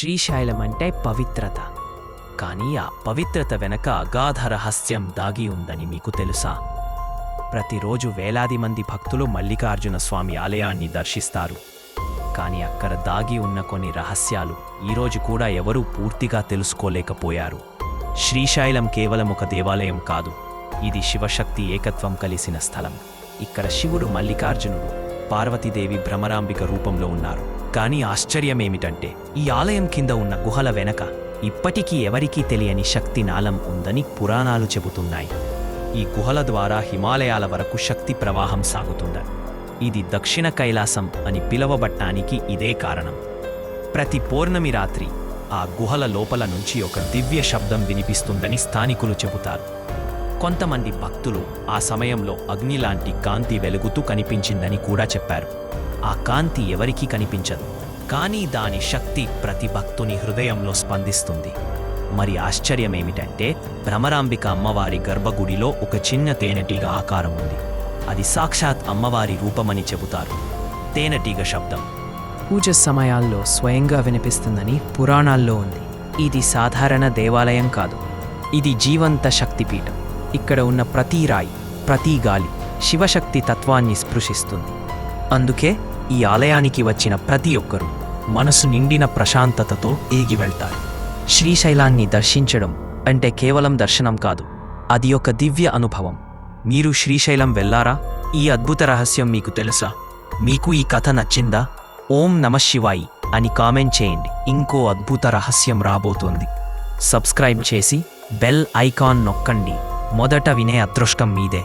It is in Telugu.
శ్రీశైలం అంటే పవిత్రత. కానీ ఆ పవిత్రత వెనక అగాధ రహస్యం దాగి ఉందని మీకు తెలుసా? ప్రతిరోజు వేలాది మంది భక్తులు మల్లికార్జున స్వామి ఆలయాన్ని దర్శిస్తారు. కానీ అక్కడ దాగి ఉన్న కొన్ని రహస్యాలు ఈరోజు కూడా ఎవరూ పూర్తిగా తెలుసుకోలేకపోయారు. శ్రీశైలం కేవలం ఒక దేవాలయం కాదు. ఇది శివశక్తి ఏకత్వం కలిసిన స్థలం. ఇక్కడ శివుడు మల్లికార్జునుడు పార్వతీదేవి భ్రమరాంబిక రూపంలో ఉన్నారు. కానీ ఆశ్చర్యమేమిటంటే ఈ ఆలయం కింద ఉన్న గుహల వెనక ఇప్పటికీ ఎవరికీ తెలియని శక్తి నాళం ఉందని పురాణాలు చెబుతున్నాయి. ఈ గుహల ద్వారా హిమాలయాల వరకు శక్తి ప్రవాహం సాగుతుంది. ఇది దక్షిణ కైలాసం అని పిలవబట్టానికి ఇదే కారణం. ప్రతి పౌర్ణమి రాత్రి ఆ గుహల లోపల నుంచి ఒక దివ్య శబ్దం వినిపిస్తుందని స్థానికులు చెబుతారు. కొంతమంది భక్తులు ఆ సమయంలో అగ్ని లాంటి కాంతి వెలుగుతూ కనిపించిందని కూడా చెప్పారు. ఆ కాంతి ఎవరికీ కనిపించదు. కానీ దాని శక్తి ప్రతి భక్తుని హృదయంలో స్పందిస్తుంది. మరి ఆశ్చర్యమేమిటంటే భ్రమరాంబిక అమ్మవారి గర్భగుడిలో ఒక చిన్న తేనెటీగ ఆకారం ఉంది. అది సాక్షాత్ అమ్మవారి రూపమని చెబుతారు. తేనెటీగ శబ్దం. పూజ సమయాల్లో స్వయంగా వినిపిస్తుందని పురాణాల్లో ఉంది. ఇది సాధారణ దేవాలయం కాదు. ఇది జీవంత శక్తిపీఠం. ఇక్కడ ఉన్న ప్రతి రాయి ప్రతి గాలి శివశక్తి తత్వాన్ని స్పృశిస్తుంది. అందుకే ఈ ఆలయానికి వచ్చిన ప్రతి ఒక్కరూ మనసు నిండిన ప్రశాంతతతో ఏగి వెళ్తారు. శ్రీశైలాన్ని దర్శించడం అంటే కేవలం దర్శనం కాదు అది ఒక దివ్య అనుభవం. మీరు శ్రీశైలం వెళ్ళారా ఈ అద్భుత రహస్యం మీకు తెలుసా? మీకు ఈ కథ నచ్చిందా? ఓం నమ శివాయి అని కామెంట్ చేయండి. ఇంకో అద్భుత రహస్యం రాబోతోంది. సబ్స్క్రైబ్ చేసి బెల్ ఐకాన్ నొక్కండి. మొదట వినే అదృష్టం మీదే.